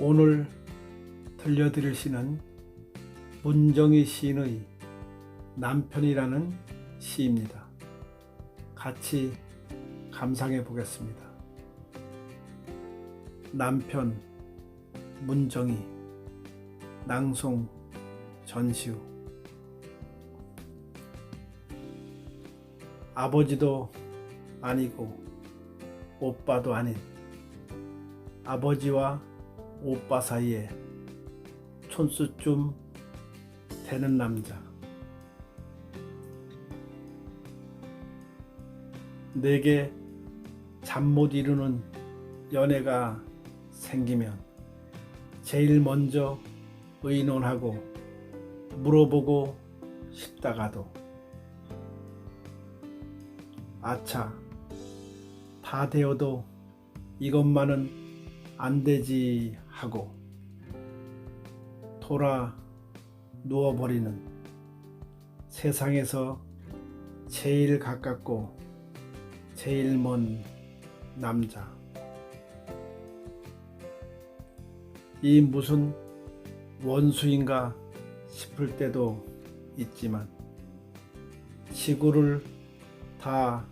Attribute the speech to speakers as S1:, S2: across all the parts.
S1: 오늘 들려드릴 시는 문정희 시인의 남편이라는 시입니다. 같이 감상해 보겠습니다. 남편 문정희 낭송 전시우 아버지도 아니고 오빠도 아닌 아버지와 오빠 사이에 촌수쯤 되는 남자. 내게 잠 못 이루는 연애가 생기면 제일 먼저 의논하고 물어보고 싶다가도 아차 다 되어도 이것만은 안 되지 하고 돌아 누워버리는 세상에서 제일 가깝고 제일 먼 남자. 이 무슨 원수인가 싶을 때도 있지만 지구를 다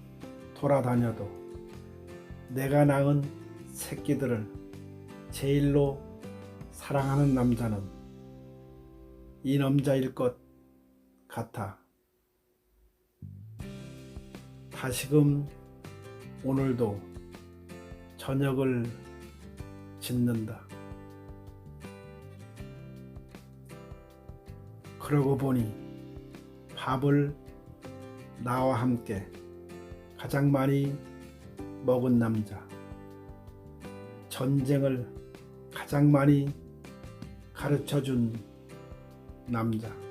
S1: 돌아다녀도 내가 낳은 새끼들을 제일로 사랑하는 남자는 이 남자일 것 같아. 다시금 오늘도 저녁을 짓는다. 그러고 보니 밥을 나와 함께 가장 많이 먹은 남자. 전쟁을 가장 많이 가르쳐 준 남자.